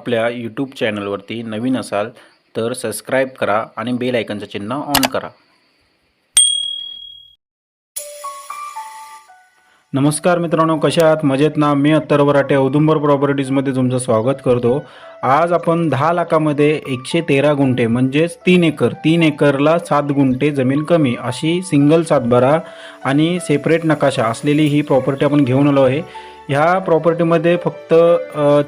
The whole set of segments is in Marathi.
आपल्या यूट्यूब चॅनलवरती नवीन असाल तर सबस्क्राईब करा आणि बेल आयकनचं चिन्ह ऑन करा. नमस्कार मित्रांनो कशा आहात? मजेत ना? मी अत्तर वराटे औदुंबर प्रॉपर्टीजमध्ये तुमचं स्वागत करतो. आज आपण दहा लाखामध्ये एकशे तेरा गुंठे म्हणजेच तीन एकर तीन एकरला सात गुंठे जमीन कमी अशी सिंगल सातबारा आणि सेपरेट नकाशा असलेली ही प्रॉपर्टी आपण घेऊन आलो आहे. ह्या प्रॉपर्टीमध्ये फक्त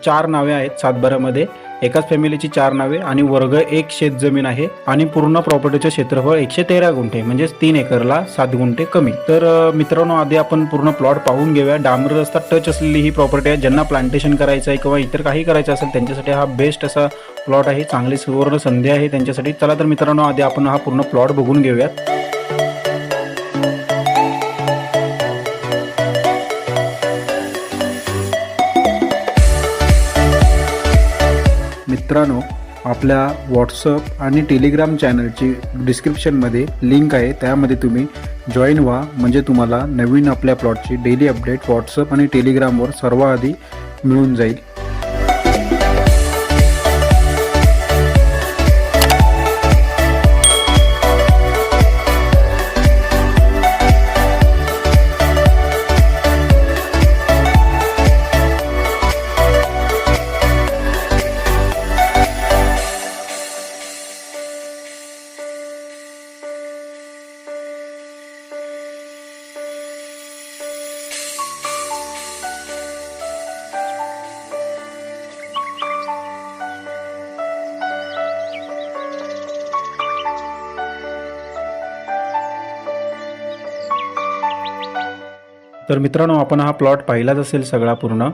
चार नावे आहेत सातबाऱ्यामध्ये. एकाच फॅमिलीची चार नावे आणि वर्ग एक शेत जमीन आहे आणि पूर्ण प्रॉपर्टीचं क्षेत्रफळ एकशे तेरा गुंठे म्हणजेच तीन एकरला सात गुंठे कमी. तर मित्रांनो आधी आपण पूर्ण प्लॉट पाहून घेऊया. डांबर रस्ता टच असलेली ही प्रॉपर्टी आहे. ज्यांना प्लांटेशन करायचं आहे किंवा इतर काही करायचं असेल त्यांच्यासाठी हा बेस्ट असा प्लॉट आहे. चांगली सुवर्ण संधी आहे त्यांच्यासाठी. चला तर मित्रांनो आधी आपण हा पूर्ण प्लॉट बघून घेऊयात. मित्रांनो आपल्या व्हॉट्सअप आणि टेलिग्राम चॅनलची डिस्क्रिप्शनमध्ये लिंक आहे. त्यामध्ये तुम्ही जॉईन व्हा. म्हणजे तुम्हाला नवीन आपल्या प्लॉटची डेली अपडेट व्हॉट्सअप आणि टेलिग्रामवर सर्वाआधी मिळून जाईल. तर मित्रांनो आपण हा प्लॉट पाहिलाच असेल सगळा पूर्ण.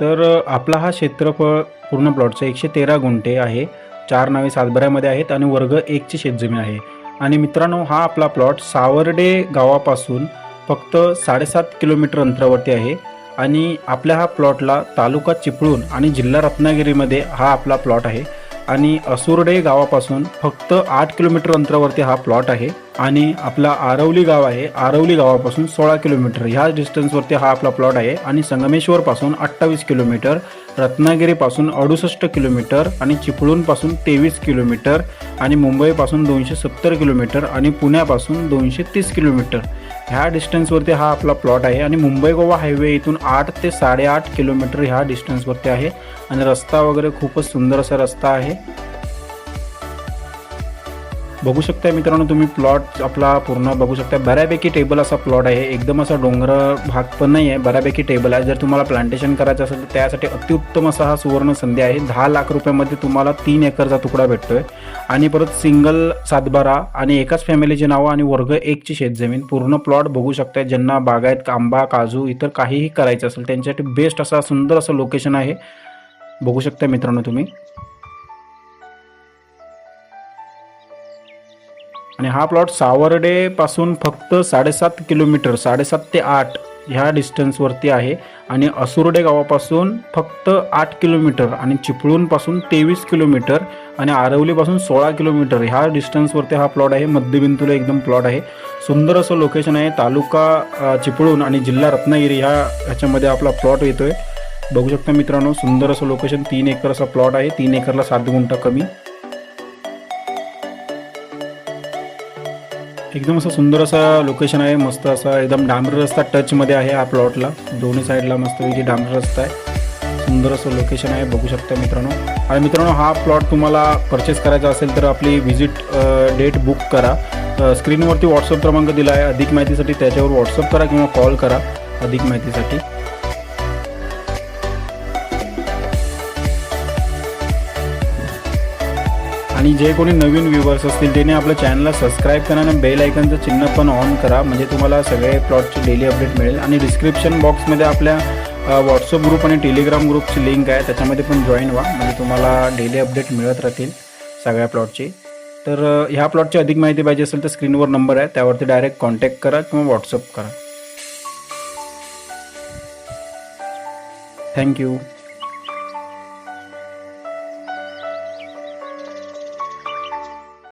तर आपला हा क्षेत्रफळ पूर्ण प्लॉटचा एकशे तेरा गुंठे आहे. चार नावे सातबऱ्यामध्ये आहेत आणि वर्ग एकची शेतजमीन आहे. आणि मित्रांनो हा आपला प्लॉट सावर्डे गावापासून फक्त साडेसात किलोमीटर अंतरावरती आहे. आणि आपल्या हा प्लॉटला तालुका चिपळूण आणि जिल्हा रत्नागिरीमध्ये हा आपला प्लॉट आहे. आणि असुर्डे गावापासून फक्त आठ किलोमीटर अंतरावरती हा प्लॉट आहे आणि आपला आरवली गाव आहे. आरवली गावापासून सोळा किलोमीटर. ह्या डिस्टन्सवरती हा आपला प्लॉट आहे आणि संगमेश्वरपासून अठ्ठावीस किलोमीटर रत्नागिरीपासून अडुसष्ट किलोमीटर आणि चिपळूणपासून तेवीस किलोमीटर आणि मुंबईपासून दोनशे सत्तर किलोमीटर आणि पुण्यापासून दोनशे तीस किलोमीटर. ह्या डिस्टन्सवरती हा आपला प्लॉट आहे आणि मुंबई गोवा हायवे इथून आठ ते साडेआठ किलोमीटर ह्या डिस्टन्सवरती आहे. आणि रस्ता वगैरे खूपच सुंदर असा रस्ता आहे. बघू शकता मित्रांनो तुम्ही प्लॉट आपला पूर्ण बघू शकता बऱ्यापैकी टेबल असा प्लॉट आहे. एकदम असा डोंगर भाग पण नाही आहे बऱ्यापैकी टेबल आहे. जर तुम्हाला प्लांटेशन करायचं असेल तर त्यासाठी अतिउत्तम असा हा सुवर्ण संधी आहे. दहा लाख रुपयामध्ये तुम्हाला तीन एकरचा तुकडा भेटतोय. आणि परत सिंगल सातबारा आणि एकाच फॅमिलीची नावं आणि वर्ग एकची शेतजमीन. पूर्ण प्लॉट बघू शकता ज्यांना बागायत आंबा काजू इतर काहीही करायचं असेल त्यांच्यासाठी बेस्ट असा सुंदर असं लोकेशन आहे. बघू शकता मित्रांनो तुम्ही. आणि हा प्लॉट सावर्डेपासून फक्त साडेसात किलोमीटर साडेसात ते आठ ह्या डिस्टन्सवरती आहे. आणि असुर्डे गावापासून फक्त आठ किलोमीटर आणि चिपळूणपासून तेवीस किलोमीटर आणि आरवलीपासून सोळा किलोमीटर ह्या डिस्टन्सवरती हा प्लॉट आहे. मध्यबिंदूला एकदम प्लॉट आहे. सुंदर असं लोकेशन आहे. तालुका चिपळूण आणि जिल्हा रत्नागिरी ह्या ह्याच्यामध्ये आपला प्लॉट येतो आहे बघू शकता मित्रांनो सुंदर असं लोकेशन तीन एकर असा प्लॉट आहे. तीन एकरला सात गुंठा कमी. एकदम असं सुंदर असा लोकेशन आहे मस्त असा एकदम डांबर रस्ता टचमध्ये आहे हा प्लॉटला दोन्ही साईडला मस्तपैकी डांबर रस्ता आहे. सुंदर असं लोकेशन आहे बघू शकता मित्रांनो. आणि मित्रांनो हा प्लॉट तुम्हाला परचेस करायचा असेल तर आपली व्हिजिट डेट बुक करा. स्क्रीनवरती व्हॉट्सअप क्रमांक दिला आहे. अधिक माहितीसाठी त्याच्यावर व्हॉट्सअप करा किंवा कॉल करा अधिक माहितीसाठी. आणि जे कोणी नवीन व्ह्युअर्स असतील त्याने आपल्या चॅनलला सबस्क्राईब करा आणि बेल आयकनचं चिन्ह पण ऑन करा. म्हणजे तुम्हाला सगळे प्लॉटची डेली अपडेट मिळेल. आणि डिस्क्रिप्शन बॉक्समध्ये आपल्या व्हॉट्सअप ग्रुप आणि टेलिग्राम ग्रुपची लिंक आहे. त्याच्यामध्ये पण जॉईन व्हा. म्हणजे तुम्हाला डेली अपडेट मिळत राहतील सगळ्या प्लॉटची तर ह्या प्लॉटची अधिक माहिती पाहिजे असेल तर स्क्रीनवर नंबर आहे. त्यावरती डायरेक्ट कॉन्टॅक्ट करा किंवा व्हॉट्सअप करा. थँक्यू